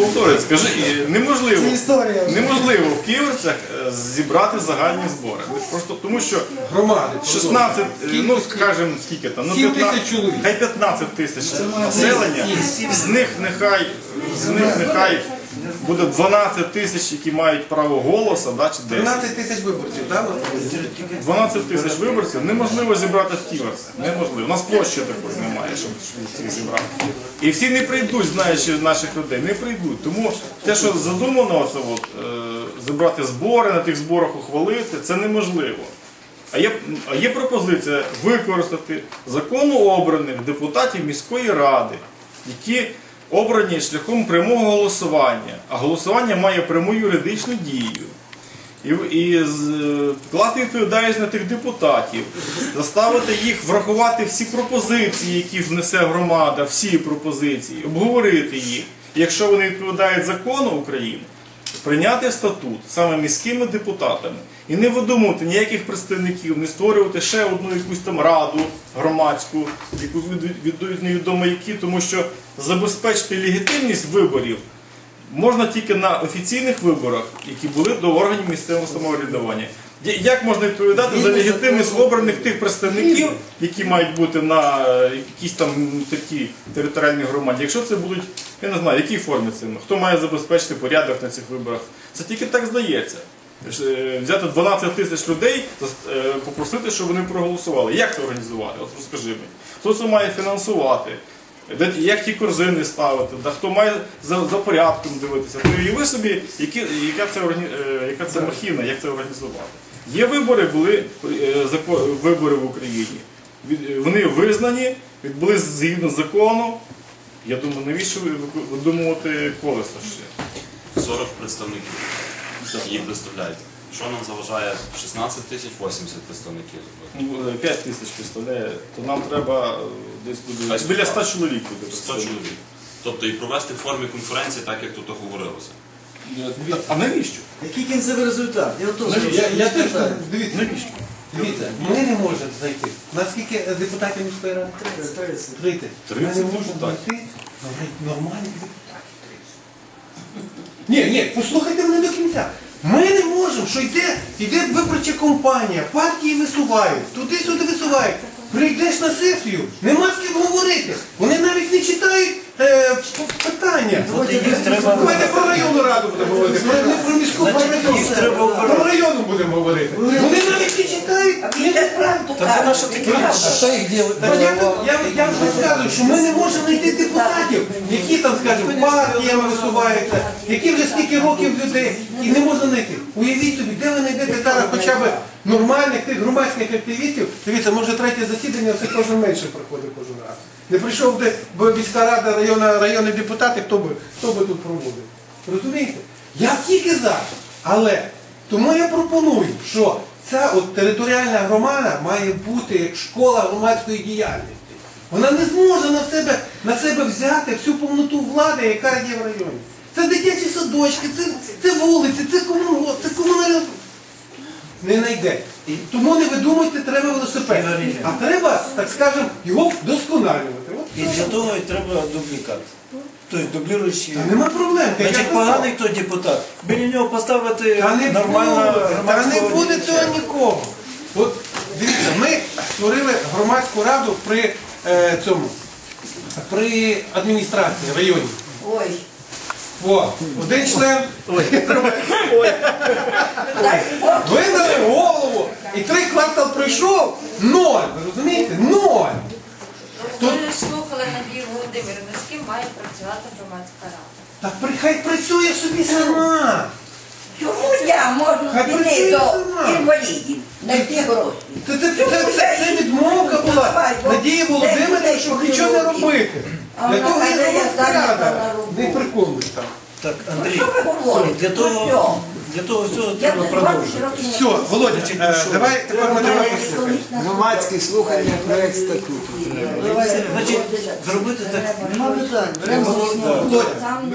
повторюю, скажи, неможливо. Це історія. вже. Неможливо в Ківерцях е, зібрати загальні збори. Просто тому що Громади. 16, е, ну скажімо, скільки там, ну Сім 15, тисяч чоловік. хай 15 тисяч населення, з них нехай, з них нехай буде 12 тисяч, які мають право голосу, да, чи 10. 13 тисяч виборців, так? 12 тисяч виборців неможливо зібрати в Ківерцях. Неможливо. У нас площі такої немає, щоб всіх зібрати. І всі не прийдуть, знаючи наших людей, не прийдуть. Тому те, що задумано, це от, е, зібрати збори, на тих зборах ухвалити, це неможливо. А є, а є пропозиція використати законно обраних депутатів міської ради, які обрані шляхом прямого голосування. А голосування має пряму юридичну дію. І, і з- відповідальність на тих депутатів, заставити їх врахувати всі пропозиції, які внесе громада, всі пропозиції, обговорити їх. Якщо вони відповідають закону України, прийняти статут саме міськими депутатами і не видумувати ніяких представників, не створювати ще одну якусь там раду громадську, яку від- віддають невідомо які, тому що забезпечити легітимність виборів можна тільки на офіційних виборах, які були до органів місцевого самоврядування. Як можна відповідати за легітимність обраних тих представників, які мають бути на е, якійсь там такій територіальній громаді, якщо це будуть, я не знаю, в якій формі це, хто має забезпечити порядок на цих виборах? Це тільки так здається. Е, Взяти 12 тисяч людей, е, попросити, щоб вони проголосували. Як це організувати? От розкажи мені. Хто це має фінансувати? Як ті корзини ставити, да, хто має за, за порядком дивитися. Ну і ви собі, які, яка, це, е, яка це махіна, як це організувати. Є вибори, були вибори в Україні. Вони визнані, відбулись згідно закону. Я думаю, навіщо ви ви- видумувати колесо ще? 40 представників їх представляють. Що нам заважає 16 тисяч 80 представників? Ну, 5 тисяч представляє, то нам треба е, десь буде біля 100 чоловік буде. 100 чоловік. Тобто і провести в формі конференції, так як тут говорилося. А навіщо? Який кінцевий результат? Я теж Я, я теж питаю. дивіться, дивіться, ми не можемо знайти. Наскільки депутатів міської ради? 30. 30. Ми 30 не можемо депутатів. знайти навіть нормальних депутатів 30. Ні, ні, послухайте мене до кінця. Ми не можемо, що йде, йде виборча кампанія, партії висувають, туди-сюди висувають. Прийдеш на сесію, нема з ким говорити. Вони навіть не читають е, питання. Давайте про районну раду будемо говорити, про, не про міську раду. Про районну будемо говорити. Вони навіть не читають. А що їх ділить? Та я, я, я вже розказую, що ми не можемо знайти депутатів, які там, скажімо, партіями висуваються, які вже скільки років людей, і не можна знайти. Уявіть собі, де ви знайдете зараз хоча б нормальних тих громадських активістів. Дивіться, може третє засідання все кожен менше проходить кожен раз. Не прийшов б міська рада, районна, районні депутати, хто би, хто би тут проводив. Розумієте? Я тільки за. Але тому я пропоную, що ця от територіальна громада має бути як школа громадської діяльності. Вона не зможе на себе, на себе взяти всю повноту влади, яка є в районі. Це дитячі садочки, це, це вулиці, це комунгос, це комунальне. Не знайде. Тому не видумуйте, треба велосипед. А треба, так скажемо, його вдосконалювати. І для того і треба дублікат. Тобто дублюючий. Та нема проблем. я Значить, поганий хто депутат. Біля нього поставити Та не нормально буде, та не буде діяча. нікого. От дивіться, ми створили громадську раду при е, цьому, при адміністрації районі. Ой, О, один член дай Бог. видали голову, і три квартал пройшов, ноль. Ви розумієте? Ноль. Ми слухали Надію Володимирівну, з ким має працювати громадська рада. Так хай працює собі сама. Чому я можу Хай піти працює до сама. інвалідів, знайти гроші? Це, це, це, це, це відмовка була Надії Володимирівни, щоб нічого не робити. А Для того є громадська рада. Не приконуй там. Так, Про Андрій, що ви говорите? для Про того, що? для того всього Я треба вже 20 продовжити. років не Все, Володя, е, давай тепер ми тебе. Громадські слухання, проект статуту. Значить, зробити так. Нема питань. Там